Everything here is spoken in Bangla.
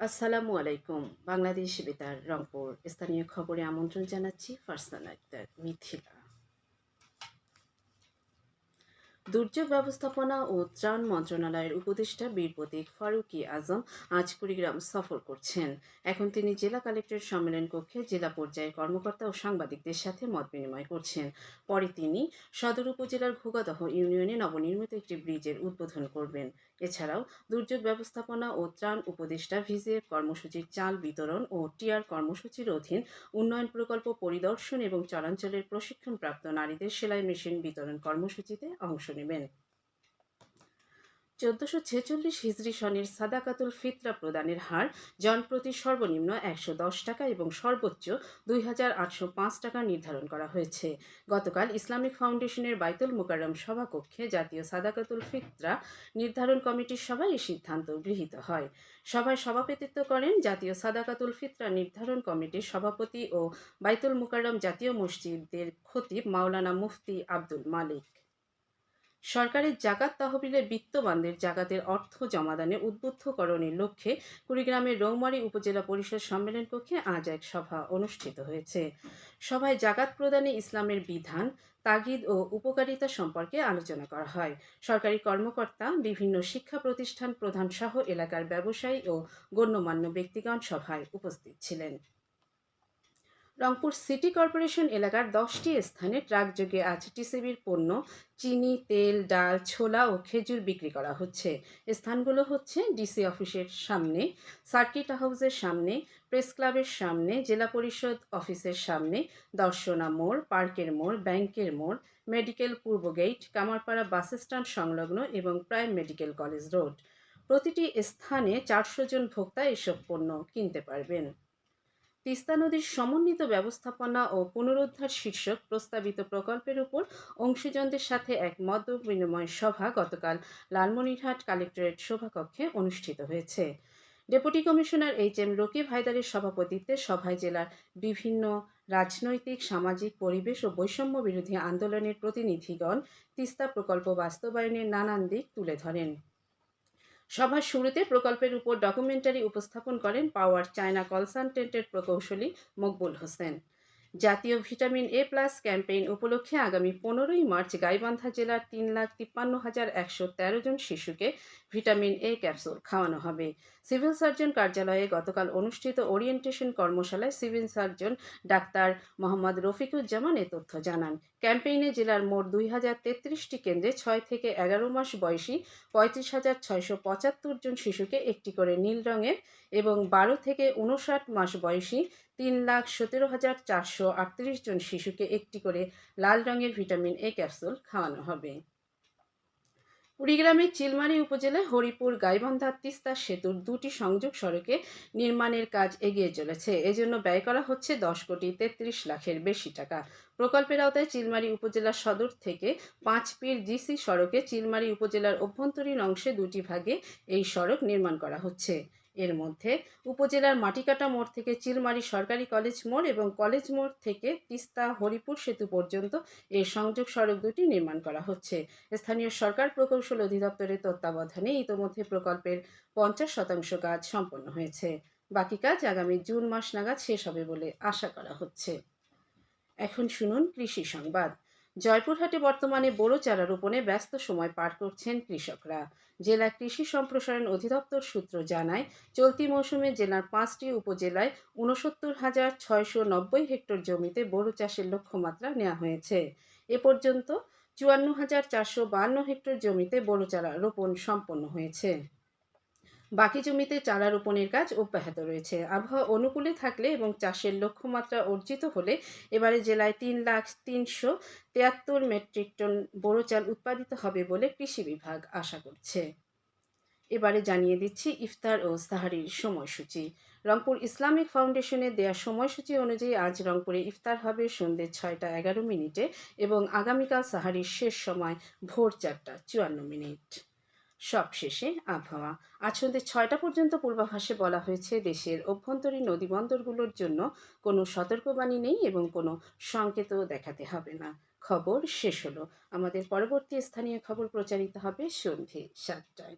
আসসালামু আলাইকুম। বাংলাদেশ বেতার, রংপুর। স্থানীয় খবরে আমন্ত্রণ জানাচ্ছি ফারসানা আক্তার মিথিলা। দুর্যোগ ব্যবস্থাপনা ও ত্রাণ মন্ত্রণালয়ের উপদেষ্টা বীর প্রতীক ফারুকি আজম আজ কুড়িগ্রাম সফর করছেন। এখন তিনি জেলা কালেক্টর সম্মেলন কক্ষে জেলা পর্যায়ের কর্মকর্তা ও সাংবাদিকদের সাথে মত বিনিময় করছেন। পরে তিনি সদর উপজেলার ঘুগাদহ ইউনিয়নে নবনির্মিত একটি ব্রিজের উদ্বোধন করবেন। এছাড়াও দুর্যোগ ব্যবস্থাপনা ও ত্রাণ উপদেষ্টা ভিজিএফ কর্মসূচির চাল বিতরণ ও টিআর কর্মসূচির অধীন উন্নয়ন প্রকল্প পরিদর্শন এবং চলাঞ্চলের প্রশিক্ষণপ্রাপ্ত নারীদের সেলাই মেশিন বিতরণ কর্মসূচিতে অংশ নেবেন। চোদ্দশো ছেচল্লিশ হিজরি সনের সাদাকাতুল ফিতরা প্রদানের হার জনপ্রতি সর্বনিম্ন একশো দশ টাকা এবং সর্বোচ্চ দুই হাজার আটশো পাঁচ টাকা নির্ধারণ করা হয়েছে। গতকাল ইসলামিক ফাউন্ডেশনের বাইতুল মোকাররম সভাকক্ষে জাতীয় সাদাকাতুল ফিতরা নির্ধারণ কমিটির সভায় এই সিদ্ধান্ত গৃহীত হয়। সভায় সভাপতিত্ব করেন জাতীয় সাদাকাতুল ফিতরা নির্ধারণ কমিটির সভাপতি ও বাইতুল মোকাররম জাতীয় মসজিদের খতিব মাওলানা মুফতি আব্দুল মালিক। সরকারের জাকাত তহবিলে বিত্তবানদের জাকাতের অর্থ জমাদানে উদ্বুদ্ধকরণের লক্ষ্যে কুড়িগ্রামের রৌমারী উপজেলা পরিষদ সম্মেলন কক্ষে আজ এক সভা অনুষ্ঠিত হয়েছে। সভায় জাকাত প্রদানে ইসলামের বিধান, তাগিদ ও উপকারিতা সম্পর্কে আলোচনা করা হয়। সরকারি কর্মকর্তা, বিভিন্ন শিক্ষা প্রতিষ্ঠান প্রধান সহ এলাকার ব্যবসায়ী ও গণ্যমান্য ব্যক্তিগণ সভায় উপস্থিত ছিলেন। রংপুর সিটি কর্পোরেশন এলাকার দশটি স্থানে ট্রাকযোগে আজ টিসিবির পণ্য, চিনি, তেল, ডাল, ছোলা ও খেজুর বিক্রি করা হচ্ছে। স্থানগুলো হচ্ছে ডিসি অফিসের সামনে, সার্কিট হাউসের সামনে, প্রেস ক্লাবের সামনে, জেলা পরিষদ অফিসের সামনে, দর্শনা মোড়, পার্কের মোড়, ব্যাংকের মোড়, মেডিকেল পূর্ব গেট, কামারপাড়া বাস স্ট্যান্ড সংলগ্ন এবং প্রাইম মেডিকেল কলেজ রোড। প্রতিটি স্থানে চারশো জন ভোক্তা এসব পণ্য কিনতে পারবেন। তিস্তা নদীর সমন্বিত ব্যবস্থাপনা ও পুনরুদ্ধার শীর্ষক প্রস্তাবিত প্রকল্পের উপর অংশীজনদের সাথে এক মত বিনিময় সভা গতকাল লালমনিরহাট কালেক্টরেট সভাকক্ষে অনুষ্ঠিত হয়েছে। Deputy commissioner H M Rakib হায়দারের সভাপতিত্বে সভায় জেলার বিভিন্ন রাজনৈতিক, সামাজিক, পরিবেশ ও বৈষম্য বিরোধী আন্দোলনের প্রতিনিধিগণ তিস্তা প্রকল্প বাস্তবায়নের নানান দিক তুলে ধরেন। সভার শুরুতে প্রকল্পের উপর ডকুমেন্টারি উপস্থাপন করেন পাওয়ার চায়না কনসালটেন্টের প্রকৌশলী মকবুল হোসেন। জাতীয় ভিটামিন এ প্লাস ক্যাম্পেইন উপলক্ষে আগামী পনেরোই মার্চ গাইবান্ধা জেলার তিন লাখ তিপ্পান্ন হাজার একশো তেরো জন শিশুকে ভিটামিন এ ক্যাপসুল খাওয়ানো হবে। সিভিল সার্জন কার্যালয়ে গতকাল অনুষ্ঠিত ওরিয়েন্টেশন কর্মশালায় civil surgeon doctor Mohammad Rafiquzzaman এ তথ্য জানান। ক্যাম্পেইনে জেলার মোট দুই হাজার তেত্রিশটি কেন্দ্রে ছয় থেকে এগারো মাস বয়সী পঁয়ত্রিশ হাজার ছয়শো পঁচাত্তর জন শিশুকে একটি করে নীল রঙের এবং বারো থেকে উনষাট মাস বয়সী তিন লাখ সতেরো হাজার চারশো আটত্রিশ জন শিশুকে একটি করে লাল রঙের ভিটামিন এ ক্যাপসুল খাওয়ানো হবে। কুড়িগ্রামের চিলমারি উপজেলায় হরিপুর গাইবান্ধা তিস্তা সেতুর দুটি সংযোগ সড়কে নির্মাণের কাজ এগিয়ে চলেছে। এজন্য ব্যয় করা হচ্ছে দশ কোটি তেত্রিশ লাখের বেশি টাকা। প্রকল্পের আওতায় চিলমারি উপজেলা সদর থেকে পাঁচ পীর জিসি সড়কে চিলমারি উপজেলার অভ্যন্তরীণ অংশে দুটি ভাগে এই সড়ক নির্মাণ করা হচ্ছে। এর মধ্যে উপজেলার মাটিকাটা মোড় থেকে চিলমারি সরকারি কলেজ মোড় এবং কলেজ মোড় থেকে তিস্তা হরিপুর সেতু পর্যন্ত এই সংযোগ সড়ক দুটি নির্মাণ করা হচ্ছে। স্থানীয় সরকার প্রকৌশল অধিদপ্তরের তত্ত্বাবধানে ইতোমধ্যে প্রকল্পের পঞ্চাশ শতাংশ কাজ সম্পন্ন হয়েছে। বাকি কাজ আগামী জুন মাস নাগাদ শেষ হবে বলে আশা করা হচ্ছে। এখন শুনুন কৃষি সংবাদ। জয়পুরহাটে বর্তমানে বোরো চারা রোপণে ব্যস্ত সময় পার করছেন কৃষকরা। জেলা কৃষি সম্প্রসারণ অধিদপ্তর সূত্র জানায়, চলতি মৌসুমে জেলার পাঁচটি উপজেলায় উনসত্তর হাজার ছয়শো নব্বই হেক্টর জমিতে বোরো চাষের লক্ষ্যমাত্রা নেওয়া হয়েছে। এ পর্যন্ত চুয়ান্ন হাজার চারশো বান্ন হেক্টর জমিতে বোরো চারা রোপণ সম্পন্ন হয়েছে। বাকি জমিতে চারা রোপণের কাজ অব্যাহত রয়েছে। আবহাওয়া অনুকূলে থাকলে এবং চাষের লক্ষ্যমাত্রা অর্জিত হলে এবারে জেলায় তিন লাখ তিনশো তিয়াত্তর মেট্রিক টন বোরো চাল উৎপাদিত হবে বলে কৃষি বিভাগ আশা করছে। এবারে জানিয়ে দিচ্ছি ইফতার ও সাহারির সময়সূচি। রংপুর ইসলামিক ফাউন্ডেশনের দেয়া সময়সূচি অনুযায়ী আজ রংপুরে ইফতার হবে সন্ধ্যে ছয়টা এগারো মিনিটে এবং আগামীকাল সাহারির শেষ সময় ভোর চারটা চুয়ান্ন মিনিট। সবশেষে আবহাওয়া। আজ সন্ধ্যে ছয়টা পর্যন্ত পূর্বাভাসে বলা হয়েছে, দেশের অভ্যন্তরীণ নদীবন্দরগুলোর জন্য কোনো সতর্কবাণী নেই এবং কোনো সংকেতও দেখাতে হবে না। খবর শেষ হলো। আমাদের পরবর্তী স্থানীয় খবর প্রচারিত হবে সন্ধে সাতটায়।